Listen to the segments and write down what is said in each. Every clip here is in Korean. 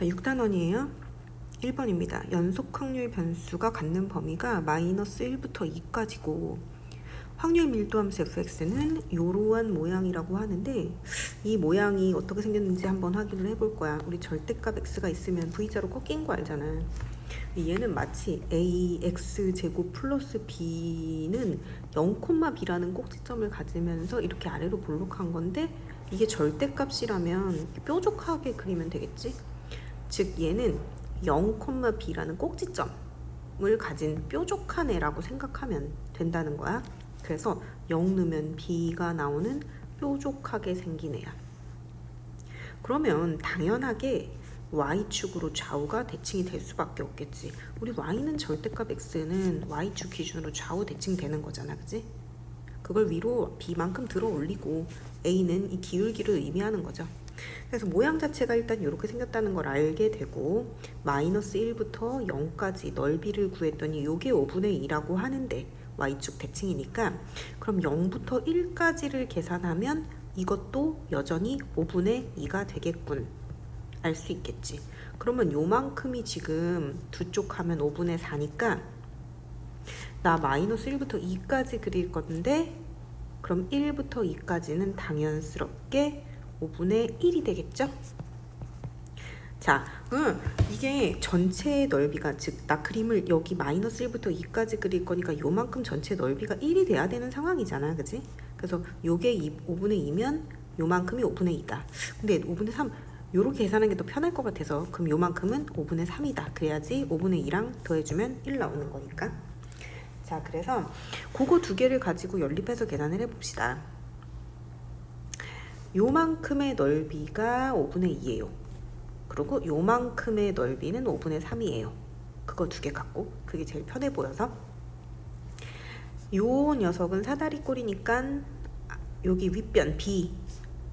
자, 6단원이에요. 1번입니다. 연속 확률 변수가 갖는 범위가 마이너스 1부터 2까지고 확률 밀도함수 fx는 이러한 모양이라고 하는데 이 모양이 어떻게 생겼는지 한번 확인을 해볼 거야. 우리 절대값 x가 있으면 v자로 꺾인 거 알잖아. 얘는 마치 ax 제곱 플러스 b는 0,b라는 꼭지점을 가지면서 이렇게 아래로 볼록한 건데 이게 절대값이라면 뾰족하게 그리면 되겠지? 즉 얘는 0,b라는 꼭지점을 가진 뾰족한 애라고 생각하면 된다는 거야. 그래서 0 넣으면 b가 나오는 뾰족하게 생긴 애야. 그러면 당연하게 y축으로 좌우가 대칭이 될 수밖에 없겠지. 우리 y는 절대값 x는 y축 기준으로 좌우 대칭되는 거잖아, 그지? 그걸 위로 b만큼 들어 올리고 a는 이 기울기를 의미하는 거죠. 그래서 모양 자체가 일단 이렇게 생겼다는 걸 알게 되고 마이너스 1부터 0까지 넓이를 구했더니 요게 5분의 2라고 하는데 y축 대칭이니까 그럼 0부터 1까지를 계산하면 이것도 여전히 5분의 2가 되겠군. 알 수 있겠지. 그러면 요만큼이 지금 두 쪽 하면 5분의 4니까 나 마이너스 1부터 2까지 그릴 건데 그럼 1부터 2까지는 당연스럽게 5분의 1이 되겠죠? 자, 응, 이게 전체의 넓이가 즉 나 그림을 여기 마이너스 1부터 2까지 그릴 거니까 요만큼 전체 넓이가 1이 돼야 되는 상황이잖아, 그지? 그래서 요게 2, 5분의 2면 요만큼이 5분의 2다. 근데 5분의 3 요렇게 계산하는 게 더 편할 것 같아서 그럼 요만큼은 5분의 3이다. 그래야지 5분의 2랑 더해주면 1 나오는 거니까. 자, 그래서 그거 두 개를 가지고 연립해서 계산을 해봅시다. 요만큼의 넓이가 5분의 2예요. 그리고 요만큼의 넓이는 5분의 3이에요. 그거 두 개 갖고 그게 제일 편해 보여서. 요 녀석은 사다리 꼴이니까 여기 윗변 B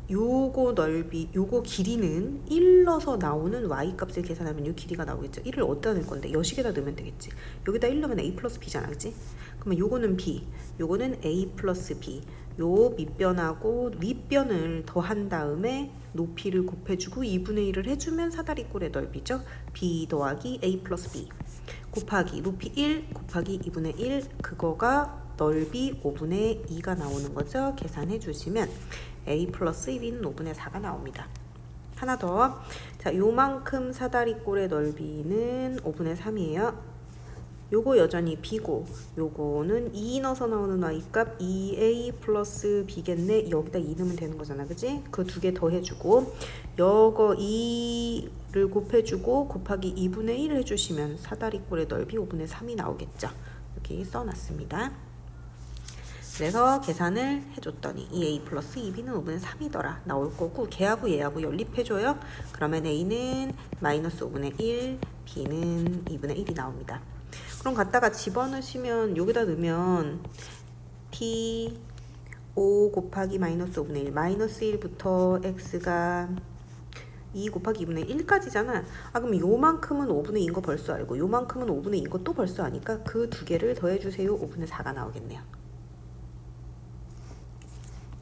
요거 넓이 요거 길이는 1 넣어서 나오는 y 값을 계산하면 요 길이가 나오겠죠. 1을 어디다 넣을 건데? 여식에다 넣으면 되겠지. 여기다 1 넣으면 a 플러스 b잖아 그치 그러면 요거는 b 요거는 a 플러스 b 요 밑변하고 윗변을 더한 다음에 높이를 곱해주고 2분의 1을 해주면 사다리꼴의 넓이죠 b 더하기 a 플러스 b 곱하기 높이 1 곱하기 2분의 1 그거가 넓이 5분의 2가 나오는 거죠 계산해 주시면 a 플러스 1인 5분의 4가 나옵니다. 하나 더. 자, 요만큼 사다리꼴의 넓이는 5분의 3이에요. 요거 여전히 b고 요거는 2 넣어서 나오는 y값 2a 플러스 b겠네. 여기다 2 넣으면 되는 거잖아. 그지? 그 두 개 더해주고 요거 2를 곱해주고 곱하기 2분의 1 해주시면 사다리꼴의 넓이 5분의 3이 나오겠죠. 여기 써놨습니다. 그래서 계산을 해줬더니 2a 플러스 2b는 5분의 3이더라 나올 거고 걔하고 얘하고 연립해줘요. 그러면 a는 마이너스 5분의 1, b는 2분의 1이 나옵니다. 그럼 갖다가 집어넣으시면 여기다 넣으면 t 5 곱하기 마이너스 5분의 1 마이너스 1부터 x가 2 곱하기 2분의 1까지잖아. 아 그럼 요만큼은 5분의 2인 거 벌써 알고 요만큼은 5분의 2인 거 또 벌써 아니까 그 두 개를 더해주세요. 5분의 4가 나오겠네요.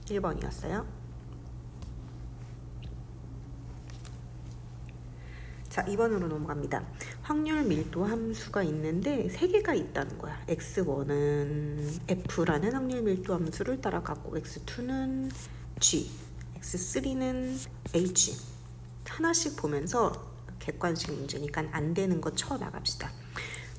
1번이었어요. 자, 2번으로 넘어갑니다. 확률 밀도 함수가 있는데 세 개가 있다는 거야. x1은 f라는 확률 밀도 함수를 따라가고 x2는 g, x3는 h. 하나씩 보면서 객관식 문제니까 안 되는 거 쳐 나갑시다.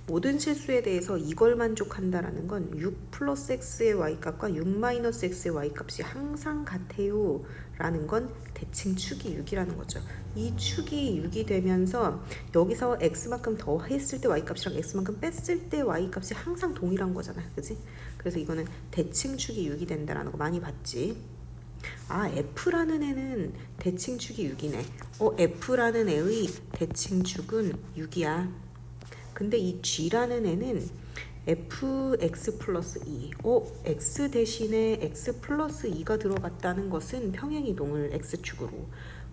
모든 실수에 대해서 이걸 만족한다라는 건 6 플러스 x의 y값과 6 마이너스 x의 y값이 항상 같아요 라는 건 대칭 축이 6이라는 거죠. 이 축이 6이 되면서 여기서 x만큼 더 했을 때 y값이랑 x만큼 뺐을 때 y값이 항상 동일한 거잖아. 그지? 그래서 이거는 대칭 축이 6이 된다라는 거 많이 봤지. 아, F라는 애는 대칭축이 6이네. 어, F라는 애의 대칭축은 6이야. 근데 이 G라는 애는 fx 플러스 2. 어, x 대신에 x 플러스 2가 들어갔다는 것은 평행이동을 x축으로.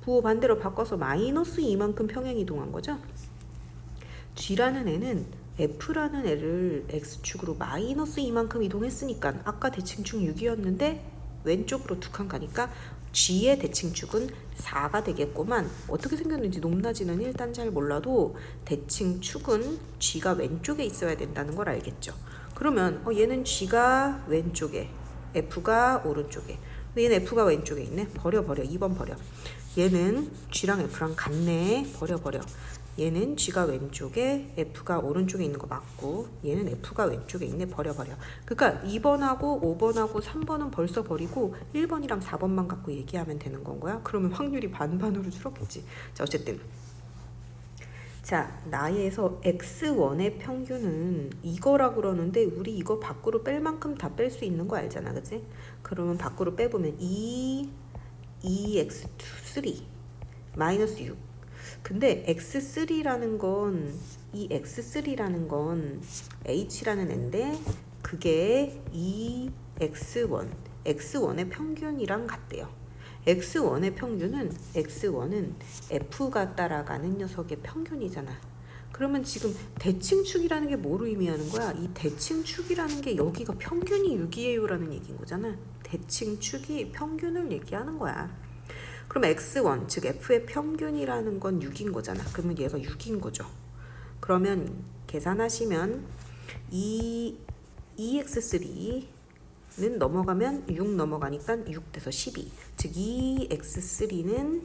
부호 반대로 바꿔서 마이너스 2만큼 평행이동한 거죠. G라는 애는 f라는 애를 x축으로 마이너스 2만큼 이동했으니까 아까 대칭축 6이었는데 왼쪽으로 두 칸 가니까 G의 대칭축은 4가 되겠구만. 어떻게 생겼는지 높낮이는 일단 잘 몰라도 대칭축은 G가 왼쪽에 있어야 된다는 걸 알겠죠. 그러면 어, 얘는 G가 왼쪽에, F가 오른쪽에. 얘는 F가 왼쪽에 있네. 버려 버려. 2번 버려. 얘는 G랑 F랑 같네. 버려 버려. 얘는 G가 왼쪽에 F가 오른쪽에 있는 거 맞고 얘는 F가 왼쪽에 있네. 버려 버려. 그러니까 2번하고 5번하고 3번은 벌써 버리고 1번이랑 4번만 갖고 얘기하면 되는 건 거야? 그러면 확률이 반반으로 줄었겠지. 자 어쨌든. 자 나에서 x1의 평균은 이거라 그러는데 우리 이거 밖으로 뺄 만큼 다 뺄 수 있는 거 알잖아. 그지 그러면 밖으로 빼보면 2 2x3 마이너스 6 근데 x3라는 건 이 x3라는 건 h라는 애인데 그게 2x1 x1의 평균이랑 같대요. x1의 평균은 x1은 f가 따라가는 녀석의 평균이잖아. 그러면 지금 대칭축이라는 게 뭐로 의미하는 거야? 이 대칭축이라는 게 여기가 평균이 6이에요라는 얘기인 거잖아. 대칭축이 평균을 얘기하는 거야. 그럼 x1 즉 f의 평균이라는 건 6인 거잖아. 그러면 얘가 6인 거죠. 그러면 계산하시면 이 2x3는 넘어가면 6 넘어가니까 6 돼서 12. 즉 2x3는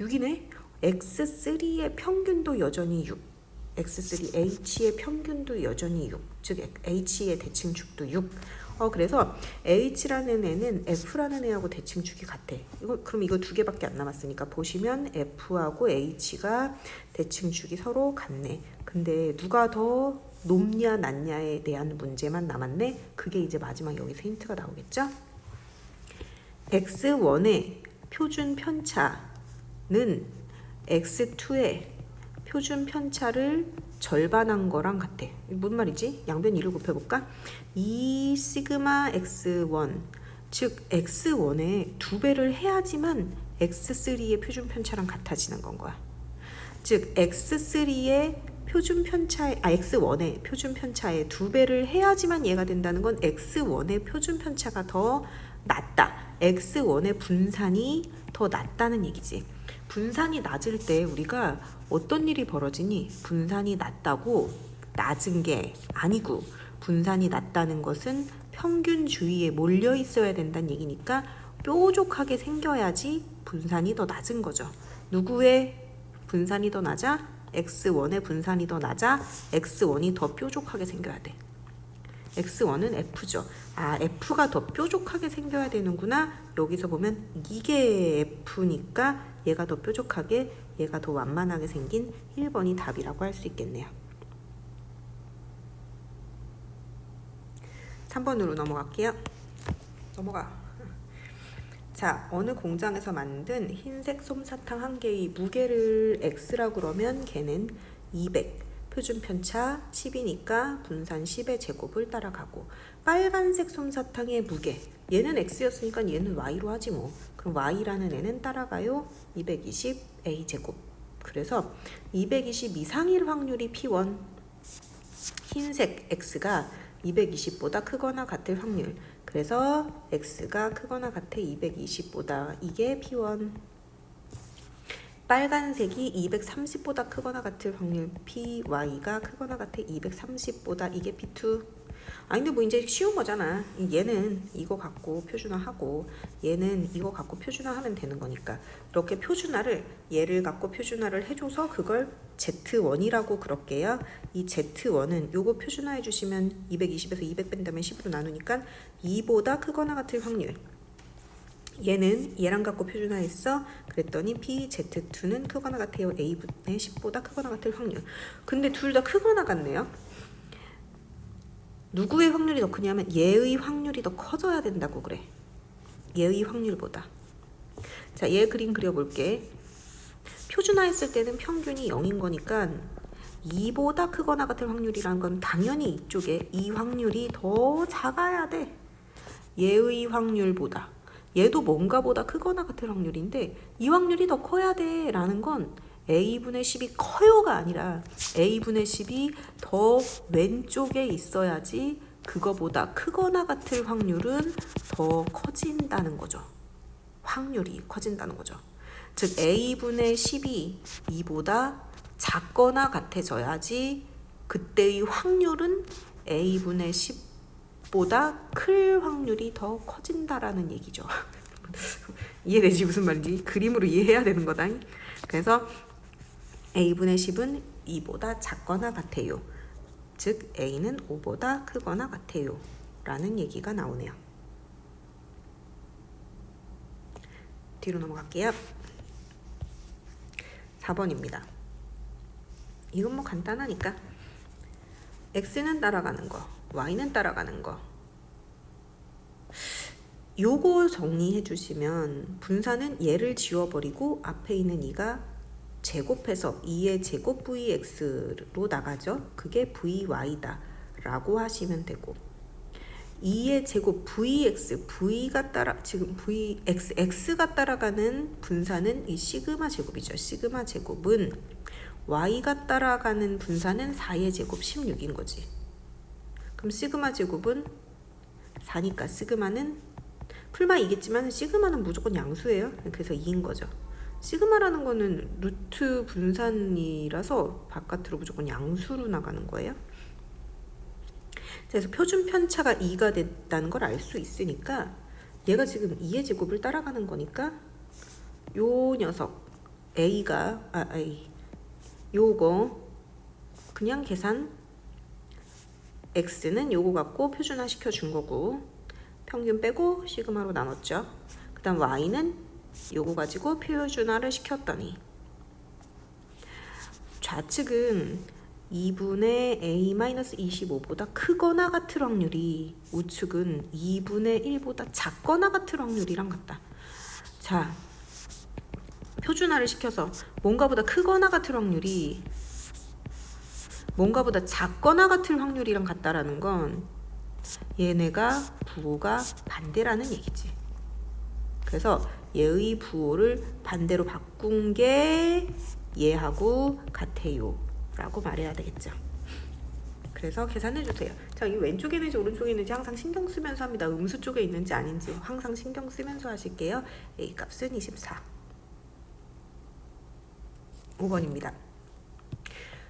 6이네. x3의 평균도 여전히 6. x3h의 평균도 여전히 6. 즉 h의 대칭축도 6. 어 그래서 H라는 애는 F라는 애하고 대칭 축이 같아. 이거 그럼 이거 두 개밖에 안 남았으니까 보시면 F하고 H가 대칭 축이 서로 같네. 근데 누가 더 높냐 낮냐에 대한 문제만 남았네. 그게 이제 마지막 여기서 힌트가 나오겠죠? X1의 표준 편차는 X2의 표준 편차를 절반한 거랑 같아. 무슨 말이지? 양변 2를 곱해볼까? 2 시그마 x1 즉 x1의 두 배를 해야지만 x3의 표준 편차랑 같아지는 건 거야. 즉 x3의 표준 편차 아 x1의 표준 편차의 두 배를 해야지만 얘가 된다는 건 x1의 표준 편차가 더 낮다. x1의 분산이 더 낮다는 얘기지. 분산이 낮을 때 우리가 어떤 일이 벌어지니 분산이 낮다고 낮은 게 아니고 분산이 낮다는 것은 평균 주위에 몰려 있어야 된다는 얘기니까 뾰족하게 생겨야지 분산이 더 낮은 거죠. 누구의 분산이 더 낮아? x1의 분산이 더 낮아? x1이 더 뾰족하게 생겨야 돼. X1은 f죠. 아, f가 더 뾰족하게 생겨야 되는구나. 여기서 보면 이게 f니까 얘가 더 뾰족하게, 얘가 더 완만하게 생긴 1번이 답이라고 할 수 있겠네요. 3번으로 넘어갈게요. 넘어가. 자, 어느 공장에서 만든 흰색 솜사탕 한 개의 무게를 x라고 그러면 걔는 200. 표준 편차 10이니까 분산 10의 제곱을 따라가고 빨간색 솜사탕의 무게. 얘는 x였으니까 얘는 y로 하지 뭐. 그럼 y라는 애는 따라가요. 220 a 제곱. 그래서 220 이상일 확률이 p1 흰색 x가 220보다 크거나 같을 확률. 그래서 x가 크거나 같아 220보다 이게 p1 빨간색이 230보다 크거나 같을 확률 PY가 크거나 같아 230보다 이게 P2 아니 근데 뭐 이제 쉬운 거잖아. 얘는 이거 갖고 표준화하고 얘는 이거 갖고 표준화하면 되는 거니까. 이렇게 표준화를 얘를 갖고 표준화를 해줘서 그걸 Z1이라고 그럴게요. 이 Z1은 요거 표준화해 주시면 220에서 200 뺀다면 10으로 나누니까 2보다 크거나 같을 확률 얘는 얘랑 갖고 표준화했어. 그랬더니 PZ2는 크거나 같아요. A분의 10보다 크거나 같을 확률. 근데 둘 다 크거나 같네요. 누구의 확률이 더 크냐면 얘의 확률이 더 커져야 된다고 그래. 얘의 확률보다. 자, 얘 그림 그려볼게. 표준화했을 때는 평균이 0인 거니까 2보다 크거나 같을 확률이라는 건 당연히 이쪽에 이 확률이 더 작아야 돼. 얘의 확률보다. 얘도 뭔가 보다 크거나 같을 확률인데 이 확률이 더 커야 돼 라는 건 a분의 10이 커요가 아니라 a분의 10이 더 왼쪽에 있어야지 그거보다 크거나 같을 확률은 더 커진다는 거죠. 확률이 커진다는 거죠. 즉 a분의 10이 2보다 작거나 같아져야지 그때의 확률은 a분의 10 보다 클 확률이 더 커진다라는 얘기죠. 이해되지 무슨 말인지 그림으로 이해해야 되는 거다. 그래서 a분의 10은 2보다 작거나 같아요. 즉 a는 5보다 크거나 같아요. 라는 얘기가 나오네요. 뒤로 넘어갈게요. 4번입니다. 이건 뭐 간단하니까 x는 따라가는 거, y는 따라가는 거. 요거 정리해 주시면 분사는 얘를 지워버리고 앞에 있는 2가 제곱해서 2의 제곱 vx로 나가죠. 그게 vy다 라고 하시면 되고 2의 제곱 vx, v가 따라 지금 vx, x가 따라가는 분사는 이 시그마 제곱이죠. 시그마 제곱은 y가 따라가는 분사는 4의 제곱 16인 거지. 그럼 시그마 제곱은 4니까 시그마는 풀마 이겠지만 시그마는 무조건 양수예요. 그래서 2인 거죠. 시그마라는 거는 루트 분산이라서 바깥으로 무조건 양수로 나가는 거예요. 그래서 표준 편차가 2가 됐다는 걸 알 수 있으니까 얘가 지금 2의 제곱을 따라가는 거니까 요 녀석 a가 아 a 요거 그냥 계산 x는 요거 갖고 표준화 시켜 준 거고 평균 빼고 시그마로 나눴죠. 그 다음 y는 요거 가지고 표준화를 시켰더니 좌측은 2분의 a-25보다 크거나 같을 확률이 우측은 2분의 1보다 작거나 같을 확률이랑 같다. 자, 표준화를 시켜서 뭔가보다 크거나 같을 확률이 뭔가보다 작거나 같을 확률이랑 같다라는 건 얘네가 부호가 반대라는 얘기지. 그래서 얘의 부호를 반대로 바꾼 게 얘하고 같아요. 라고 말해야 되겠죠. 그래서 계산해 주세요. 자, 이 왼쪽에 있는지 오른쪽에 있는지 항상 신경 쓰면서 합니다. 음수 쪽에 있는지 아닌지 항상 신경 쓰면서 하실게요. A 값은 24. 5번입니다.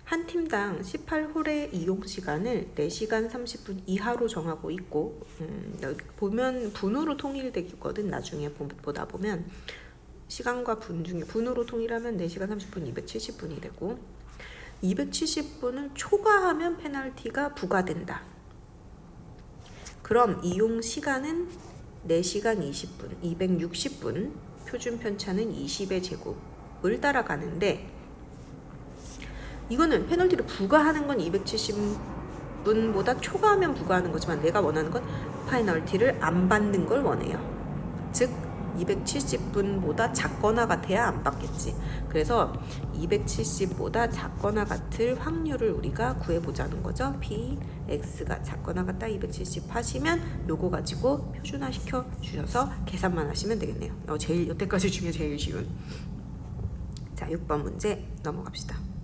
한 팀당 18홀의 이용 시간을 4시간 30분 이하로 정하고 있고 음, 보면 분으로 통일되거든 나중에 보- 보다 보면 시간과 분 중에 분으로 통일하면 4시간 30분 270분이 되고 270분을 초과하면 페널티가 부과된다. 그럼 이용 시간은 4시간 20분, 260분, 표준 편차는 20의 제곱을 따라가는데 이거는 페널티를 부과하는 건 270분보다 초과하면 부과하는 거지만 내가 원하는 건 페널티를 안 받는 걸 원해요. 즉 270분보다 작거나 같아야 안 받겠지. 그래서 270보다 작거나 같을 확률을 우리가 구해보자는 거죠. P, X가 작거나 같다 270 하시면 요거 가지고 표준화 시켜 주셔서 계산만 하시면 되겠네요. 어, 제일 여태까지 중에 제일 쉬운. 자, 6번 문제 넘어갑시다.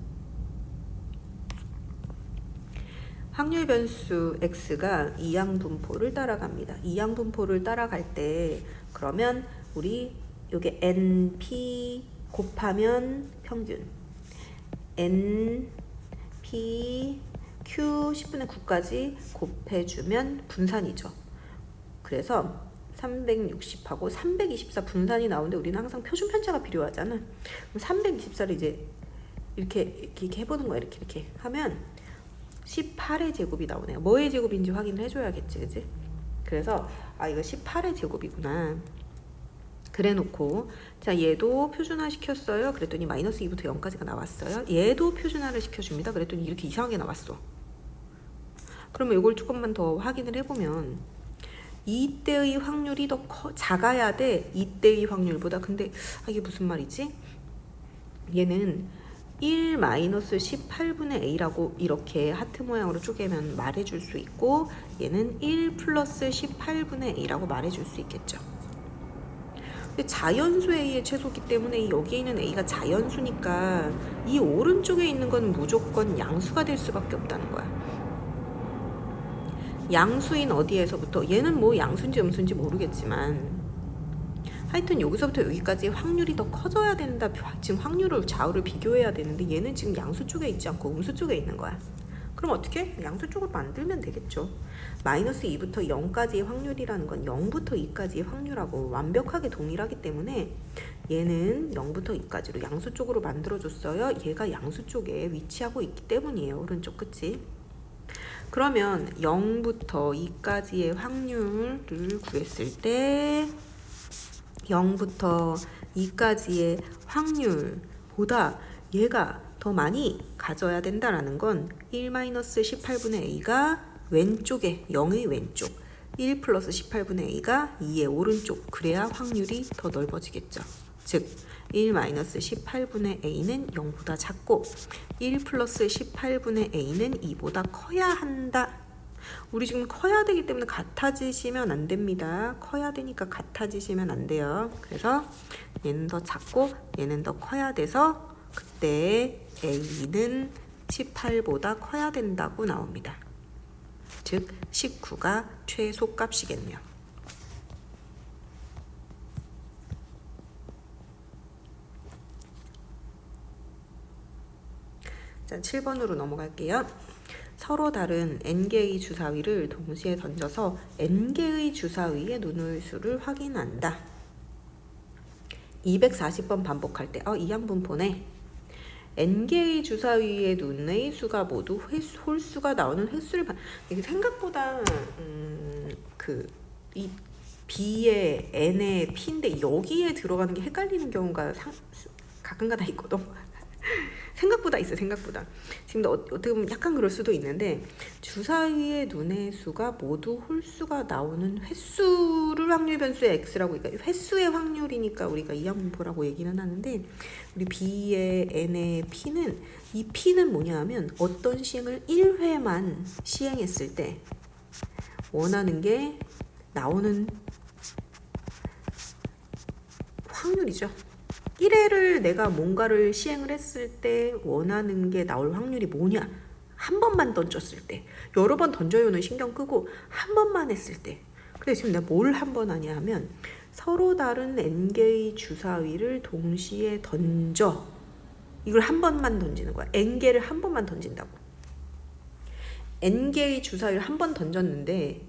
확률 변수 x가 이항 분포를 따라갑니다. 이항 분포를 따라갈 때 그러면 우리 요게 np 곱하면 평균 n p q 10분의 9까지 곱해주면 분산이죠. 그래서 360하고 324 분산이 나오는데 우리는 항상 표준 편차가 필요하잖아. 그럼 324를 이제 이렇게, 이렇게 해보는 거야. 이렇게 이렇게 하면 18의 제곱이 나오네요. 뭐의 제곱인지 확인을 해줘야겠지, 그지? 그래서 아 이거 18의 제곱이구나. 그래놓고 자 얘도 표준화 시켰어요. 그랬더니 마이너스 2부터 0까지가 나왔어요. 얘도 표준화를 시켜줍니다. 그랬더니 이렇게 이상하게 나왔어. 그러면 이걸 조금만 더 확인을 해보면 이때의 확률이 더 커, 작아야 돼. 이때의 확률보다. 근데 아, 이게 무슨 말이지? 얘는 1 마이너스 18분의 a라고 이렇게 하트 모양으로 쪼개면 말해줄 수 있고 얘는 1 플러스 18분의 a라고 말해줄 수 있겠죠. 근데 자연수 a의 최소기 때문에 여기에 있는 a가 자연수니까 이 오른쪽에 있는 건 무조건 양수가 될 수밖에 없다는 거야. 양수인 어디에서부터 얘는 뭐 양수인지 음수인지 모르겠지만 하여튼 여기서부터 여기까지 확률이 더 커져야 된다. 지금 확률을 좌우를 비교해야 되는데 얘는 지금 양수 쪽에 있지 않고 음수 쪽에 있는 거야. 그럼 어떻게? 양수 쪽으로 만들면 되겠죠. 마이너스 2부터 0까지의 확률이라는 건 0부터 2까지의 확률하고 완벽하게 동일하기 때문에 얘는 0부터 2까지로 양수 쪽으로 만들어줬어요. 얘가 양수 쪽에 위치하고 있기 때문이에요. 오른쪽 끝이. 그러면 0부터 2까지의 확률을 구했을 때 0부터 2까지의 확률보다 얘가 더 많이 가져야 된다라는 건 1-18분의 a가 왼쪽에 0의 왼쪽 1 플러스 18분의 a가 2의 오른쪽 그래야 확률이 더 넓어지겠죠. 즉 1-18분의 a는 0보다 작고 1 플러스 18분의 a는 2보다 커야 한다. 우리 지금 커야 되기 때문에 같아지시면 안 됩니다. 커야 되니까 같아지시면 안 돼요. 그래서 얘는 더 작고 얘는 더 커야 돼서 그때 a는 18보다 커야 된다고 나옵니다. 즉 19가 최소값이겠네요. 자, 7번으로 넘어갈게요. 서로 다른 n개의 주사위를 동시에 던져서 n개의 주사위의 눈의 수를 확인한다. 240번 반복할 때, 어, 이 양분포네. n개의 주사위의 눈의 수가 모두 횟수, 홀수가 나오는 횟수를 봐. 이게 생각보다 음, 그 이 b의 n의 p인데 여기에 들어가는 게 헷갈리는 경우가 상, 가끔가다 있거든. 생각보다 있어 생각보다 지금 어, 어떻게 보면 약간 그럴 수도 있는데 주사위의 눈의 수가 모두 홀수가 나오는 횟수를 확률 변수의 x라고 그러니까 횟수의 확률이니까 우리가 이항분포라고 얘기는 하는데 우리 b의 n의 p는 이 p는 뭐냐 하면 어떤 시행을 1회만 시행했을 때 원하는 게 나오는 확률이죠. 1회를 내가 뭔가를 시행을 했을 때 원하는 게 나올 확률이 뭐냐? 한 번만 던졌을 때. 여러 번 던져요는 신경 끄고 한 번만 했을 때. 근데 지금 내가 뭘 한 번 하냐 하면 서로 다른 n개의 주사위를 동시에 던져. 이걸 한 번만 던지는 거야. n개를 한 번만 던진다고. n개의 주사위를 한 번 던졌는데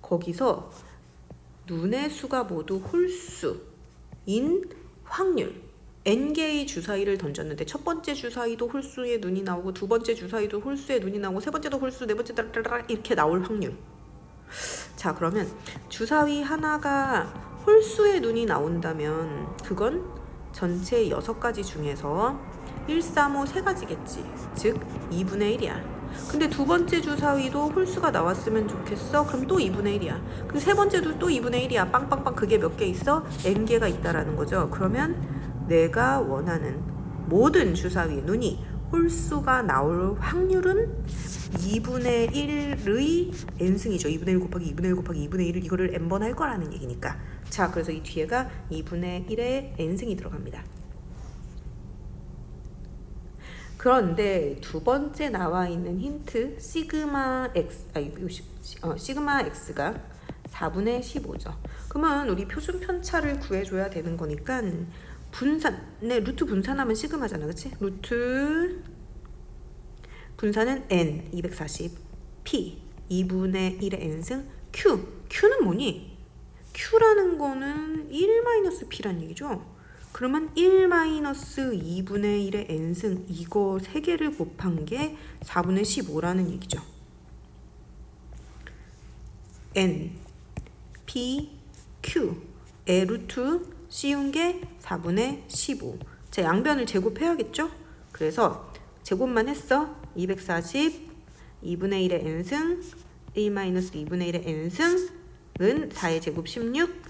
거기서 눈의 수가 모두 홀수인 확률. n개의 주사위를 던졌는데 첫 번째 주사위도 홀수의 눈이 나오고 두 번째 주사위도 홀수의 눈이 나오고 세 번째도 홀수 네 번째 따라따라 이렇게 나올 확률. 자 그러면 주사위 하나가 홀수의 눈이 나온다면 그건 전체 여섯 가지 중에서 1, 3, 5세 가지겠지. 즉 2분의 1이야 근데 두 번째 주사위도 홀수가 나왔으면 좋겠어 그럼 또 2분의 1이야 근데 세 번째도 또 2분의 1이야 빵빵빵 그게 몇 개 있어? n개가 있다라는 거죠 그러면 내가 원하는 모든 주사위 눈이 홀수가 나올 확률은 2분의 1의 n승이죠. 2분의 1 곱하기 2분의 1 곱하기 2분의 1을 이거를 n번 할 거라는 얘기니까. 자, 그래서 이 뒤에가 2분의 1의 n승이 들어갑니다. 그런데 두 번째 나와 있는 힌트 시그마 x 아니 어, 시그마 x가 4분의 15죠. 그러면 우리 표준 편차를 구해줘야 되는 거니까 분산 네 루트 분산하면 시그마잖아, 그렇지? 루트 분산은 n 240 p 2분의 1의 n승 q q는 뭐니? q라는 거는 1-p란 얘기죠. 그러면 1-2분의 1의 n승 이거 3개를 곱한 게 4분의 15라는 얘기죠. n, p, q 의 루트 씌운 게 4분의 15. 자, 양변을 제곱해야겠죠? 그래서 제곱만 했어. 240 2분의 1의 n승 1-2분의 1의 n승은 4의 제곱 16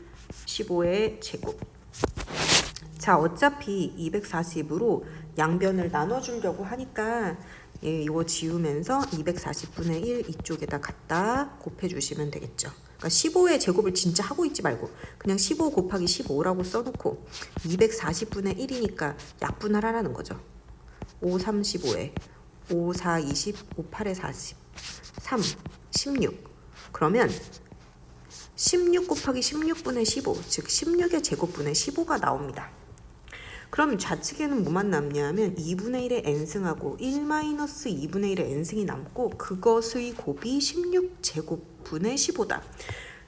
15의 제곱 자 어차피 240으로 양변을 나눠주려고 하니까 예, 이거 지우면서 240분의 1 이쪽에다 갖다 곱해주시면 되겠죠. 그러니까 15의 제곱을 진짜 하고 있지 말고 그냥 15 곱하기 15라고 써놓고 240분의 1이니까 약분하라는 거죠. 5, 3, 15에 5, 4, 20, 5, 8에 40, 3, 16. 그러면 16 곱하기 16분의 15, 즉 16의 제곱분의 15가 나옵니다. 그럼 좌측에는 뭐만 남냐면 2분의 1의 n승하고 1 마이너스 2분의 1의 n승이 남고 그것의 곱이 16제곱분의 15다.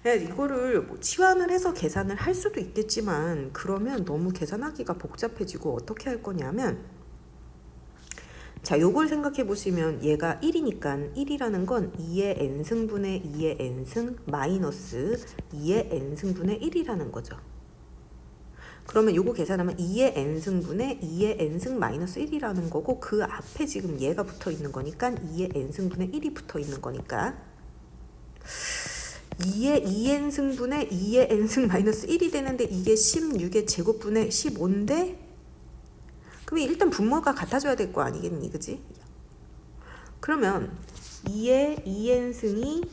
네, 이거를 뭐 치환을 해서 계산을 할 수도 있겠지만 그러면 너무 계산하기가 복잡해지고 어떻게 할 거냐면 자, 요걸 생각해 보시면 얘가 1이니까 1이라는 건 2의 n승분의 2의 n승 마이너스 2의 n승분의 1이라는 거죠. 그러면 요거 계산하면 2의 n승분의 2의 n승 마이너스 1이라는 거고 그 앞에 지금 얘가 붙어 있는 거니까 2의 n승분의 1이 붙어 있는 거니까 2의 2n승분의 2의 n승 마이너스 1이 되는데 이게 16의 제곱분의 15인데 그럼 일단 분모가 같아져야 될 거 아니겠니 그지? 그러면 2의 2n승이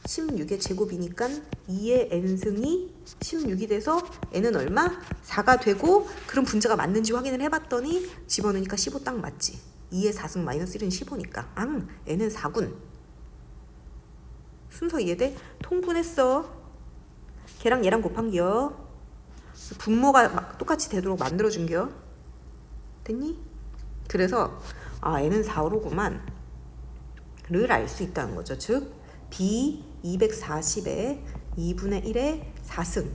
16의 제곱이니까 2의 n승이 16이 돼서 n은 얼마? 4가 되고 그럼 분자가 맞는지 확인을 해봤더니 집어넣으니까 15 딱 맞지. 2의 4승 마이너스 1은 15니까. 앙 n은 4군. 순서 이해돼? 통분했어. 걔랑 얘랑 곱한겨 분모가 막 똑같이 되도록 만들어준겨 됐니? 그래서 아 n은 4로구만. 를 알 수 있다는 거죠. 즉 b 240에 2분의 1의 4승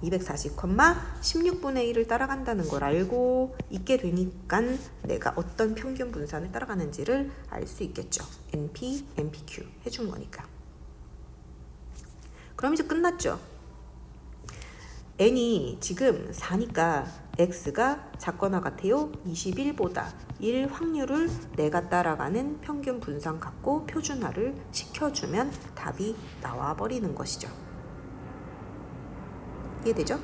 240, 16분의 1을 따라간다는 걸 알고 있게 되니까 내가 어떤 평균 분산을 따라가는지를 알 수 있겠죠. NP, NPQ 해준 거니까. 그럼 이제 끝났죠. n이 지금 4니까 x가 작거나 같아요. 21보다 1 확률을 내가 따라가는 평균 분산 갖고 표준화를 시켜주면 답이 나와 버리는 것이죠. 이해되죠?